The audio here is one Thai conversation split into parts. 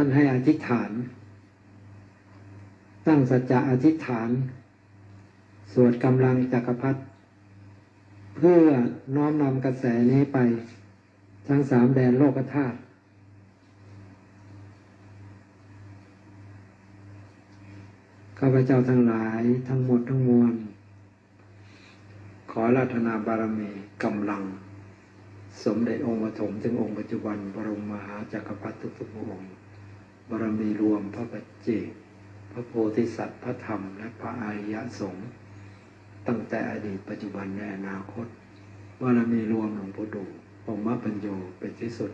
ท่านให้อธิษฐาน ตั้งสัจจะอธิษฐาน สวดกำลังจักรพรรดิเพื่อน้อมนำกระแสนี้ไป ทั้งสามแดนโลกธาตุข้าพเจ้าทั้งหลายทั้งหมดทั้งมวล ขอราธนาบารมีกำลัง สมเด็จองค์ปฐมถึงองค์ปัจจุบันบรมมหาจักรพรรดิทุกๆองค์ บารมีรวมพระปัจเจกพระโพธิสัตว์พระธรรม และพระอริยสงฆ์ตั้งแต่อดีตปัจจุบันและอนาคตบารมีรวมหลวงพ่อดูองค์มะปัญโยเป็นที่สุด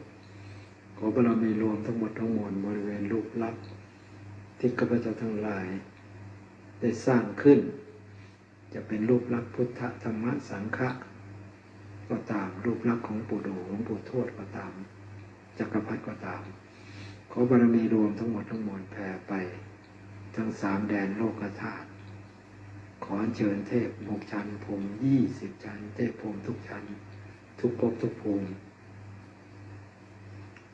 ขอบารมีรวมทั้งหมดทั้งมวลบริเวณรูปลักษณ์ที่ข้าพเจ้าทั้งหลาย ได้สร้างขึ้น จะเป็นรูปลักษณ์พุทธธรรมสังฆะก็ตามรูปลักษณ์ของปู่ดูหลวงปู่ทวดก็ตามจักรพรรดิก็ตาม ขอบารมีรวมทั้งหมดทั้งมวลแผ่ไป ทั้งสามแดนโลกธาตุขอเชิญเทพหกชั้นภูมิยี่สิบชั้น เทพภูมิทุกชั้น ทุกภพทุกภูมิ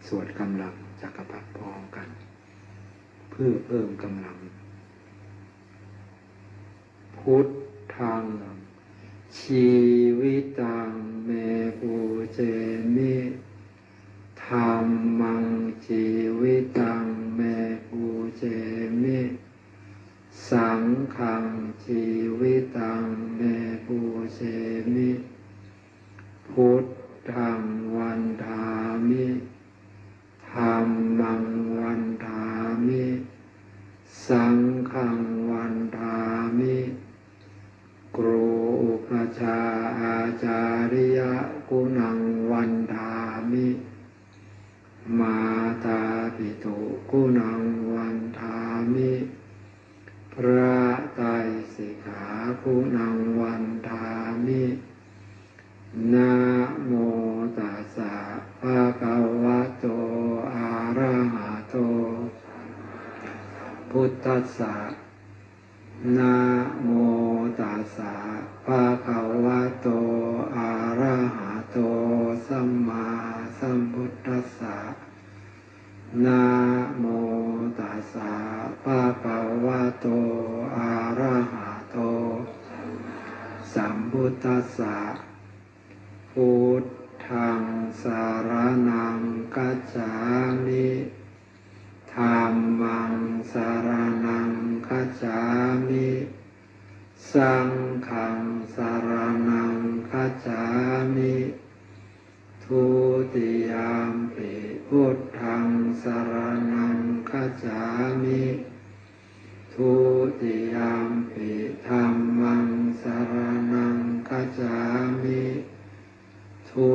สวดกำลังจักรพรรดิพร้อมกัน เพื่อเพิ่มกำลัง พุทธังชีวิตังเมปูเจมิธรรมังชี ตังเมปูเจมิ สังฆังชีวิตังเมปูเจมิ พุทธังวันทามิธรรมังวันทามิ สังฆังวันทามิ ครูอุปชฌาย์อาจาริยกุณังวันทามิ มาตาปิตุกุณังวันทามิ พระไตรสิกขากุณังวันทามิ นะโมตัสสะภะคะวะโต อะระหะโต พุทธัสสะนะโมตัสสะภะคะวะโตอะระหะโตสัมมาสัมพุทธัสสะนะโมตัสสะภะคะวะโตอะระหะโต สัมพุทธัสสะพุทธังสารนังกัจจามิ ธรรมังสารนังกัจามิ สังฆังสารนังกัจามิ ทุติยามปิพุทธังสารนังกัจามิ ทุติยามปิธรรมังสารนังกัจามิทุ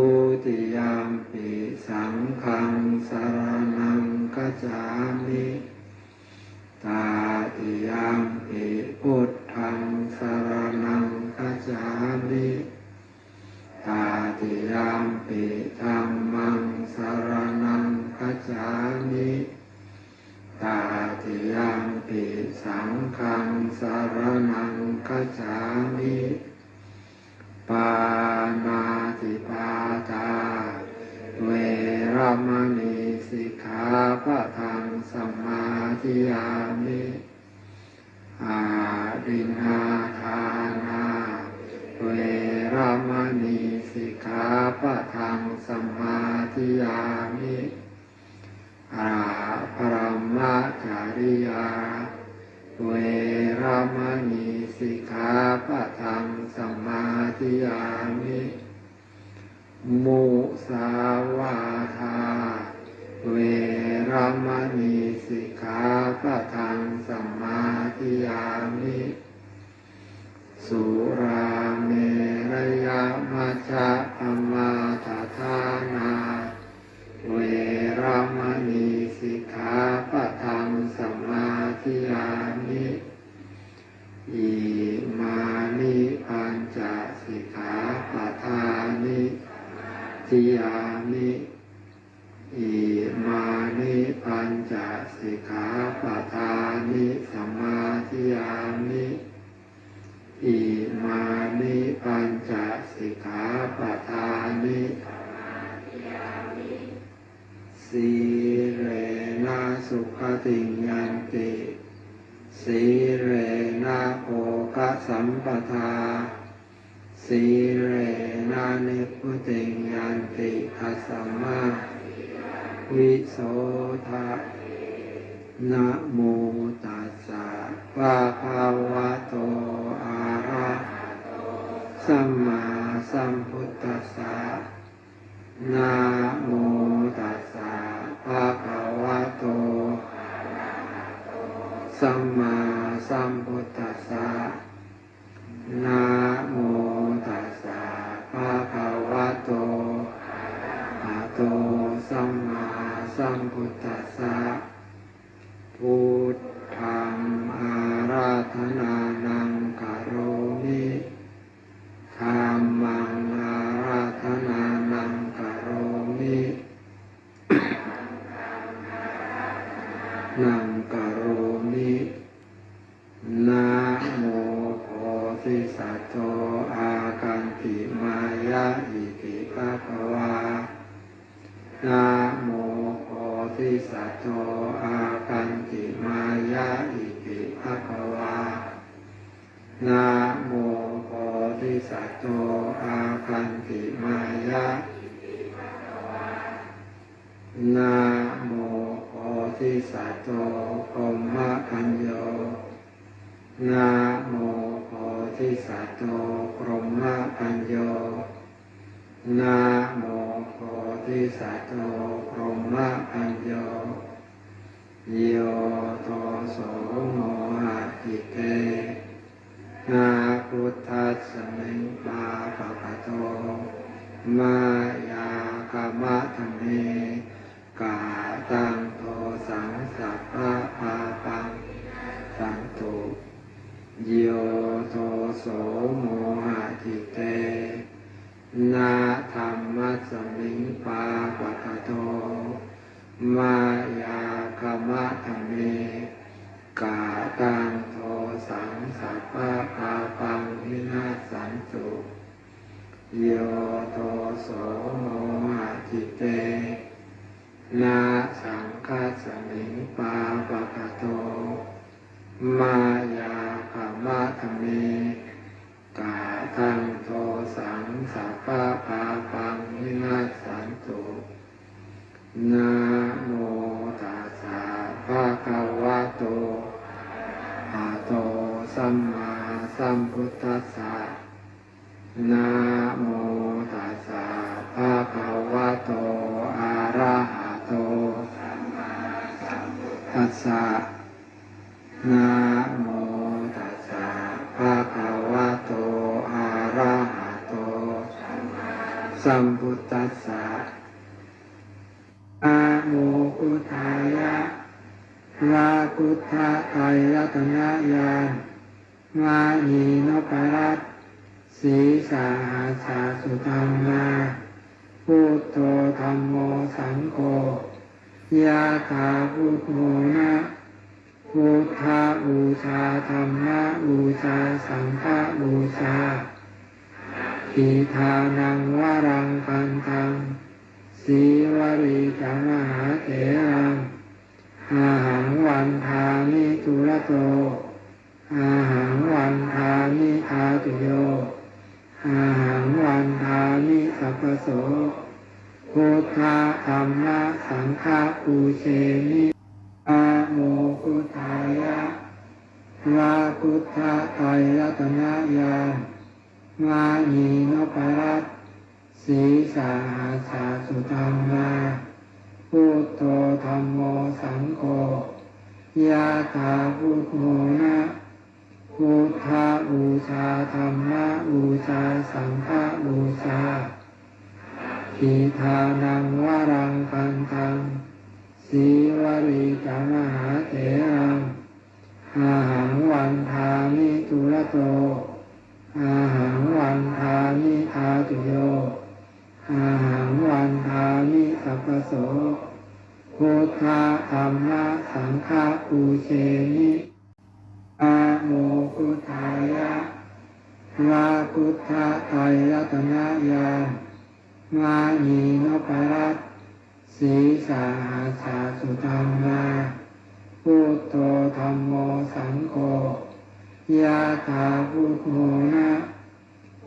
ติยามปิสังฆังสารน จจามิตาติยามปิพุทธังสารนังกัจจามิตาติยามปิธรรมังสารนังกัจจามิตาติยามปิสังฆังสารนังกัจจามิปานาติปาตา เวรมณีสิกขาปะทังสมมาธิยามิอาดินาทานาเวรมณีสิกขาปะทังสมมาธิยามิอาภรมจาริยา เวรมณีสิกขาปะทังสมมาธิยามิ มุสาวาทา เวรมณีสิกขาปะทังสมมาทิยามิ สุราเมรยมัจจาปมาทฐานา เวรมณีสิกขาปะทังสมมาธิยามิ อิมานิปัญจสิกขาปะทานิทิยามิ อิมานิปัญจสิกขาปะทานิสมมาธิยามิ อิมานิปัญจสิกขาปะทานิ สีเรนะ สุขติงยันติ สีเรนะโภคสัมปทา สีเรนะนิพพุติงยันติทัสสมมาวิโส ทะนะโมตัสสะภะคะวะโตอะระหะโตสัมมาสัมพุทธัสสะนะโมตัสสะภะคะวะโตสัมมาสัมพุทธัสสะนะโมตัสสะภะคะวะโตอะโต สัมมาสัมพุทธัสสะพุทธังอาราธนานังกะโรมิธัมมังอาราธนานังกะโรมิ นังกโรมินะโมโพธิสัตว์โตอาคันติมายะอิติภะคะวานะโมโพธิสัตว์โตอาคันติมายะอิติภะคะวานะโมโพธิสัตว์โตอาคันติมายะนะโมโพ ธิสัตว์โตพรหะปัญโยนาโมโพธิสัตว์โตพรหมปัญโยนาโมโพธิสัตว์โตพรหมปัญโย สมิงปาปะกะโต มายาขามะธเมกาทังโทสังสัพพะปาปังวินาสันตุนะโมตัสสะภะคะวะโตอะโตสัมมาสัมพุทธัสสะนะโมตัสสะภะคะวะโต สะนะโมตัสสะภะคะวะโตอะระหะโต สัมพุทธัสสะนะโมพุทธายะพระพุทธไตรรัตนญาณมานีนพรัตน์สีสาหาสาสุธรรมาพุทโธธรรมโมสังโฆ ยะถาพุทโมนะพุทธาบูชาธรรมะบูชาสังฆะบูชาทิทานังวรังคันทังสีวรีกมหาเถรังอาหังวันทานิทุระโต อาหังวันทานิทาตุโย อาหังวันทานิสัพพโส พุทธะธรรมะสังฆะปูเชนิอาโมพุทธายะพระพุทธไตรรัตนญามานีนพรัตสีสาหาสาสุธรรมาพุทโธธรรมโมสังโฆยะถาพุทโมนะพุทธาบูชาธรรมะบูชาสังฆบูชา ทิทานังวรังคันทังสีวรีกมหาเถรังอาหังวันทามิทุระโต อาหังวันทามิทาตุโย อาหังวันทามิสัพพโสพุทธะธรรมะสังฆะปูเชนิอาโมพุทธายะพระพุทธไตรรัตนญา มานีนพรัตสีสาหาสาสุธรรมายะถาพุทโมนะ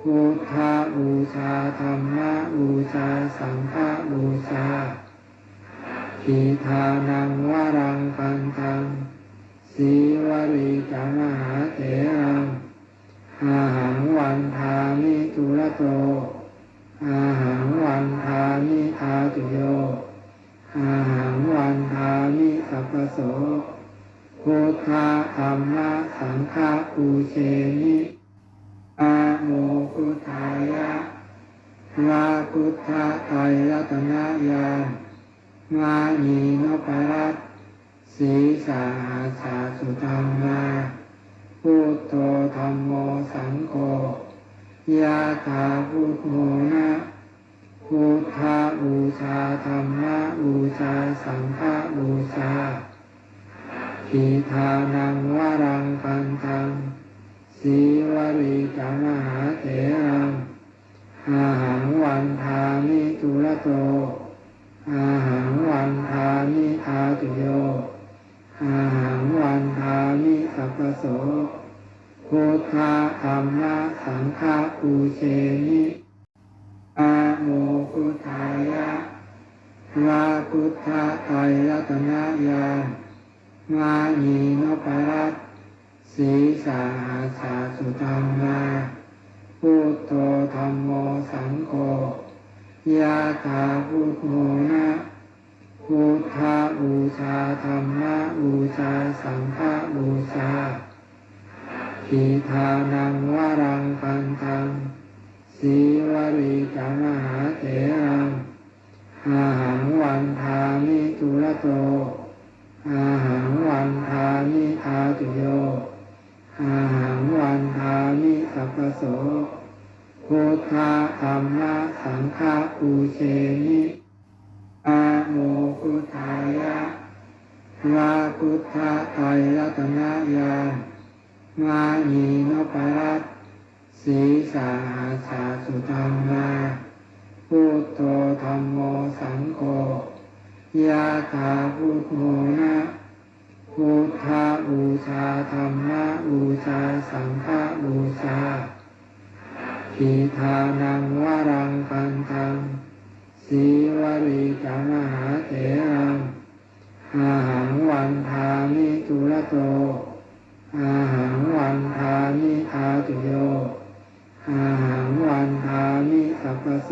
พุทธบูชาธรรมบูชาสังฆบูชาทิทานังวรังคันทังสีวริกามหาเถรังอาหังวันทามิทุระโต อาหังวันทามิทาตุโย อาหังวันทามิสัพพโสพุทธธรรมะสังฆะปูเชมิอาโมพุทธายะวาพุทธไตรรัตนญาณมานีนปรัตสีสาหาสาสุธรรมาพุทโธธรรมโมสังโฆ ยะถาพุทโมนะพุทธบูชาธรรมะบูชาสังฆบูชาทิทานังวรังคันทังสีวริกามหาเถรังอาหังวันทามิทุระโตอาหังวันทามิทาตุโยอาหังวันทามิสัพพโส พุทธธรรมะสังฆะปูเชมิอาโมพุทธายะวาพุทธไตรรัตนญามานีนปรัตสีสาหาสาสุธรรมาพุทโธธรรมโมสังโฆยะถาพุทโมนะพุทธบูชาธรรมบูชาสังฆบูชา ทิทานังวรังคันทังสีวริกามหาเถรังอาหังวันทามิทุระโต อาหังวันทามิทาตุโย อาหังวันทามิสัพพโสพุทธธรรมะสังฆปูเชมิอาโมพุทธายะวาพุทธไตรรัตนญา มานีนปรัตสีสาหาสาสุธรรมาพุทโธธรรมโมสังโฆยะถาพุทโมนะพุทธบูชาธรรมะบูชาสังฆบูชาทิทานังวรังคันทังสีวริกามหาเถรังอาหังวันทามิทุระโตอาหังวันทามิทา ตุโยอาหังวันทามิสัพโส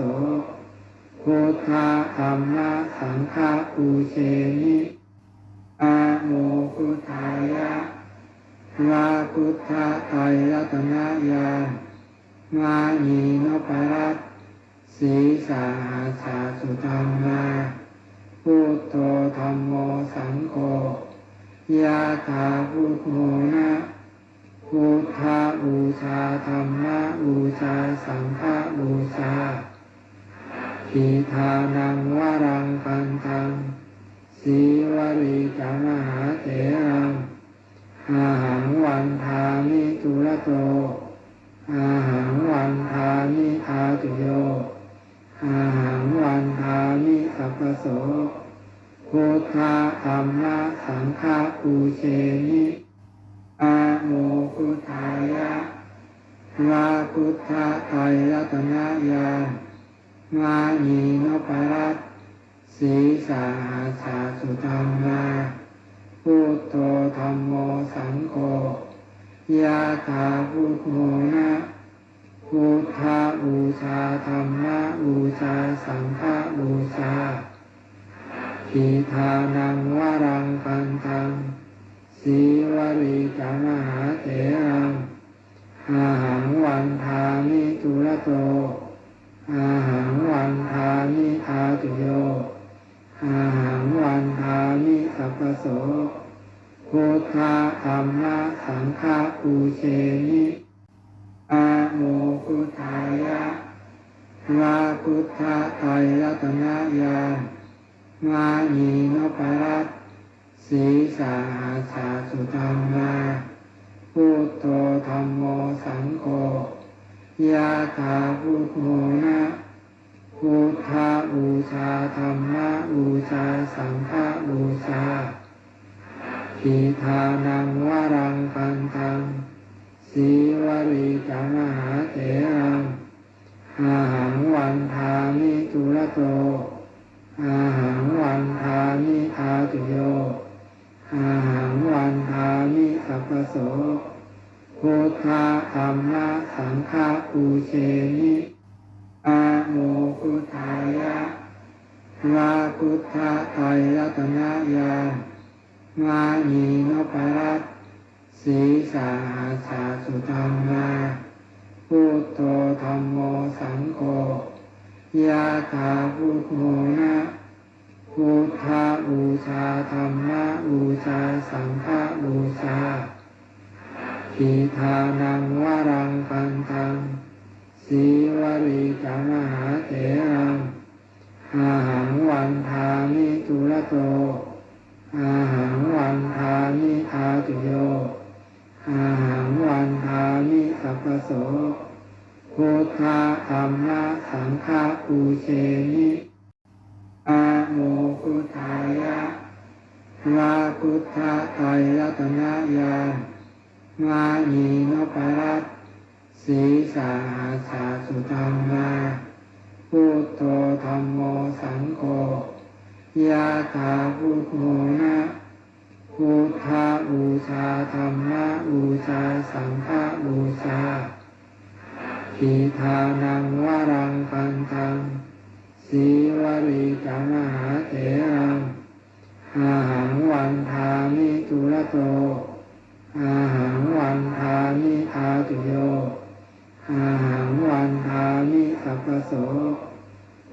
พุทธรรมะสังฆาปูเชมิอาโมพุทธายะวาพุทธไตรรัตนญาณมานีนปรัตสีสาหาสาสุธรรมาพุทโธธรรมโมสังโฆยะถาพุทโมนะ พุทธบูชาธรรมบูชาสังฆบูชาทิทานังวรังคันทังสีวริกามหาเถรังอาหังวันทามิทุระโตอาหังวันทามิทาตุโยอาหังวันทามิสัพพโสพุทธธรรมะสังฆปูเชมิ อาโมพุทธายะวาพุทธไตรรัตนญาณมานีนปรัตสีสาหาสาสุธรรมาพุทโธธรรมโมสังโฆยะถาพุทโมนะพุทธบูชาธรรมะบูชาสังฆบูชาทิทานังวรังคันทัง สีวริกามหาเถรังอาหังวันทามิทุระโต อาหังวันทามิทาตุโย อาหังวันทามิสัพโสพุทธธรรมะสังฆปูเชมิอาโมพุทธายะวาพุทธไตรรัตนญามานีนปรัต สีสาหาสาสุธรรมาพุทโธธรรมโมสังโฆยะถาพุทโมนะพุทธบูชาธรรมบูชาสังฆบูชาทิทานังวรังคันทังสีวรีจามหาเถรังอาหังวันทามิทุระโตอาหังวันทามิทาตุโย อาหังวันทามิสัพโสพุทธะธรรมะสังฆะปูเชมิอาโมพุทธายะวาพุทธะไตรรัตนญามานีนพรัตสีสาหาสาสุธรรมาพุทโธธรรมโมสังโฆยาถาพุทโมนะ พุทธาบูชาธรรมะบูชาสังฆบูชาทิทานังวรังคันทังสีวรีจามหาเถรังอาหังวันทามิทุระโตอาหังวันทามิทาตุโยอาหังวันทามิสัพพโสพุทธธรรมะสังฆปูเชมิ อาโมพุทธายะวาพุทธะไตรรัตนญาณมานีนพรัตสีสาหาสาสุธรรมาพุทโธธรรมโมสังโฆยาถาพุทโมนะพุทธาบูชาธรรมะบูชาสังฆบูชาทิทานังวรังคันทัง สีวรีจามหาเถรังอาหังวันทามิทุระโต อาหังวันทามิทาตุโย อาหังวันทามิสัพโส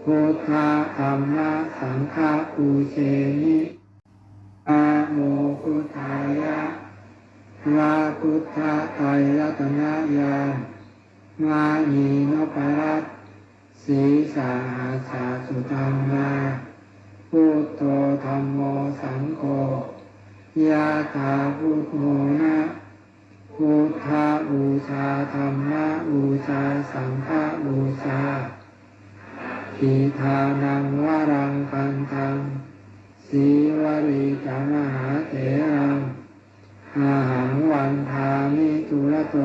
พุทธะธรรมะสังฆะปูเชมิอาโมพุทธายะวาพุทธะไตรรัตนญาณมานีนพรัต สีสาหาสาสุธรรมาพุทโธธรรมโมสังโฆยาถาพุทโมนะพุทธาบูชาธรรมะบูชาสังฆบูชาทิทานังวรังคันทังสีวรีจามหาเถรังอาหังวันทามิทุระโต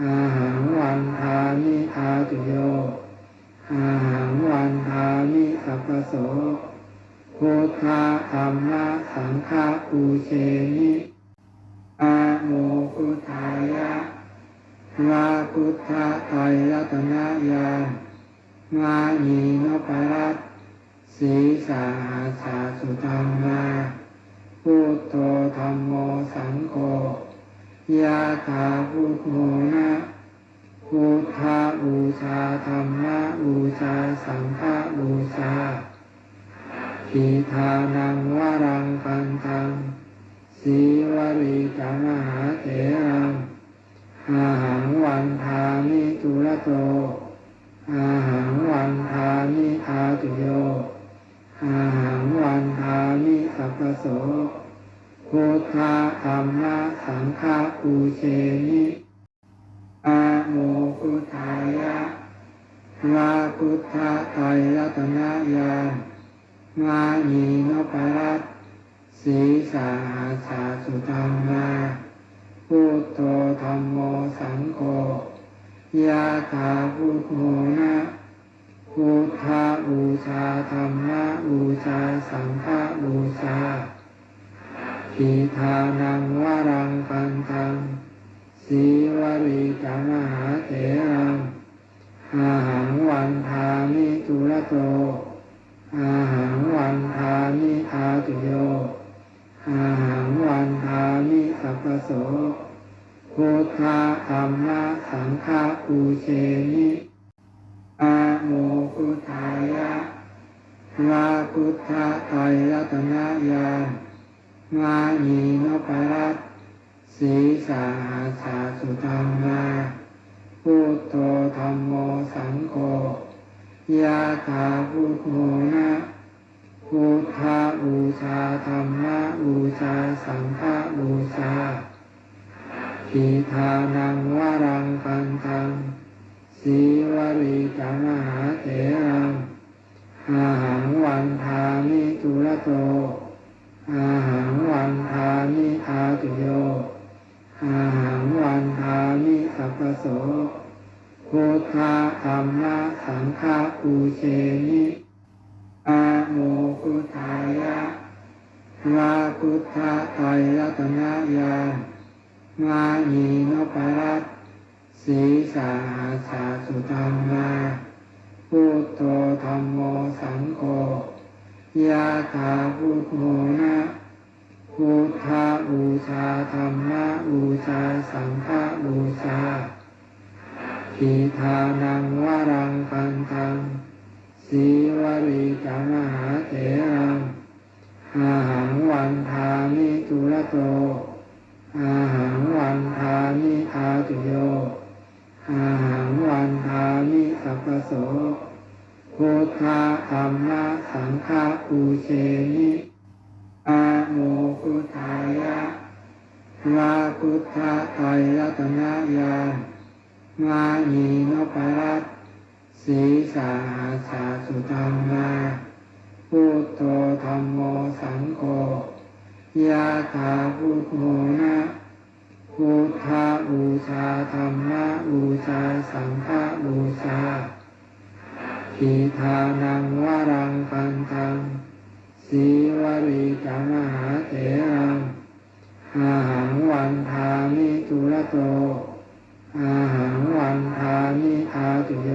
อาหังวันทามิทาตุโย อาหังวันทามิสัพโสโพธะธรรมะสังฆะปูเชมิอาโมพุทธายะวาพุทธะไตรรัตนญาณมานีนพรัตสีสาหาสาสุธรรมาพุทโธธรรมโมสังโฆยาถาพุทโมนะพุทธา ชาธรรมะบูชาสังฆบูชาทิทานังวรังคันทังสีวรีจามหาเถรังอาหังวันทามิทุระโตอาหังวันทามิทาตุโยอาหังวันทามิสัพพโสพุทธธรรมะสังฆะปูเชมิ อาโมพุทธายะวาพุทธะไตรรัตนญาณมานีนพรัตสีสาหาสาสุธรรมาพุทโธธรรมโมสังโฆยาถาพุทโมนะพุทธาบูชาธรรมะบูชาสังฆบูชาทิทานังวรังคันทัง สีวรีจามหาเถรังอาหังวันทามิทุระโต อาหังวันทามิทาตุโย อาหังวันทามิสัพพโสพุทธะธรรมะสังฆะปูเชมิอาโมพุทธายะวาพุทธะไตรรัตนญาณมานีนพรัตน สีสาหาสาสุธรรมาพุทโธธรรมโมสังโฆยาถาพุทโมนะพุทธาบูชาธรรมะบูชาสังฆบูชาทิทานังวรังคันทังสีวรีจามหาเถรังอาหังวันทามิทุระโตอาหังวันทามิอาตุโย อาหังวันทามิสัพพโสโพธะธรรมะสังฆะปูเชมิอาโมพุทธายะวาพุทธะไตรรัตนญาณมานีนปรัตสีสาหาสาสุธรรมาพุทโธธรรมโมสังโฆยะถาพุทโมนะ พุทธบูชาธรรมบูชาสังฆบูชาทิทานังวรังคันธังสีวริกามหาเถรังอาหังวันทามิตุระโตอาหังวันทามิทาตุโยอาหังวันทามิสัพพโสพุทธธรรมสังฆปูเชมิอาโม วาพุทธะไตรรัตนญาณมานีนปรัตสีสาหาสาสุธรรมาพุทโธธรรมโมสังโฆยะถาพุทโมนะพุทธบูชาธรรมบูชาสังฆบูชาทิทานังวรังคันธังสีวริกามหาเถรัง อาหังวันทามิตุระโต อาหังวันทามิทาตุโย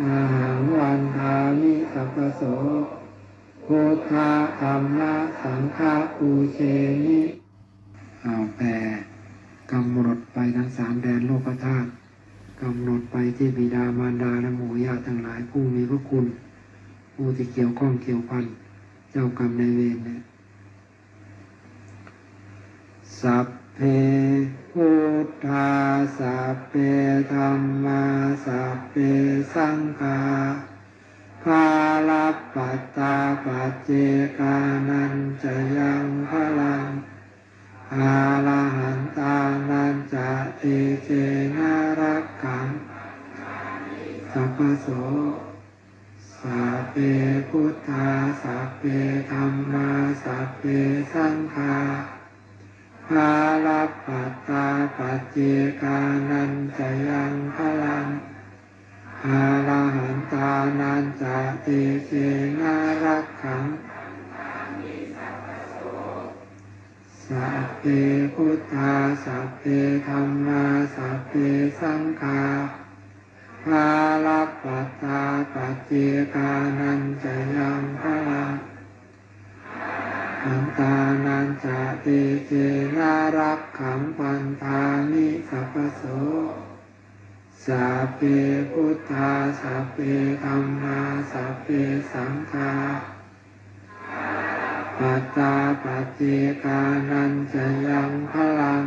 อาหังวันทามิสัพพโสพุทธะธรรมะสังฆะปูเชมิเอาแปลกำหนดไปทั้งสามแดนโลกธาตุกำหนดไปที่บิดามารดาและหมู่ญาติทั้งหลายผู้มีพระคุณ ผู้ที่เกี่ยวข้องเกี่ยวพันเจ้ากรรมนายเวรเนี่ย สัพเพพุทธาสัพเพธรรมาสัพเพสังฆาภาลปัตตาปัจเจกานันจะยังพลังอาลหันตานันจะเอเจนารักขังสัพพโสสัพเพพุทธาสัพเพธรรมาสัพเพสังฆา ภาลปัตตาปัจเจกานันจะยังพลังอาลาหันตานันจะเอเจนารักขังสัพเพพุทธาสัพเพธรรมาสัพเพสังฆาภาลปัตตาปัจเจกานันจะยังพลัง อันตานันจะเตเจนารักขังปันธามิสัพพโสสัพเพพุทธาสัพเพธรรมาสัพเพสังฆาปัตตาปัจเจกานันจะยังพลัง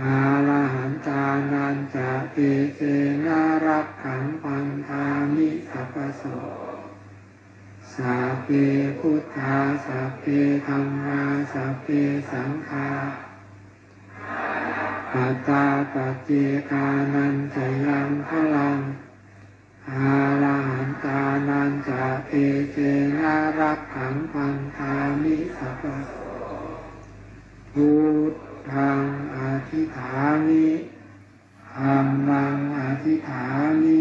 อาลาหันตานันจะเตเจนารักขังปันธามิสัพพโส สัพเพพุทธาสัพเพธรรมาสัพเพสังฆาปัตตาปัจเจกานันจะยังพลังอาลาหันตานันจะเตเจนารักขังปันธามิสัพพโสพุทธังอธิฐามิธรรมังอธิฐามิ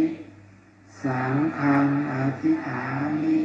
สังฆังอธิฐามิ